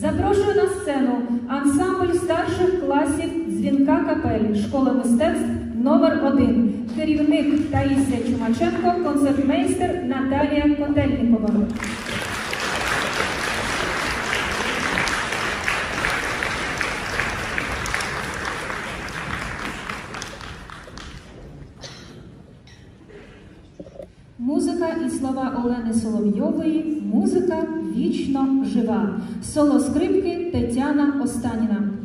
Запрошую на сцену ансамбль старших класів дзвінка капелі школи мистецтв номер 1 керівник Таїсія Чумаченко, концертмейстер Наталія Котельнікова. Музика і слова Олени Соловйової. Музика вічно жива. Соло скрипки Тетяна Останіна.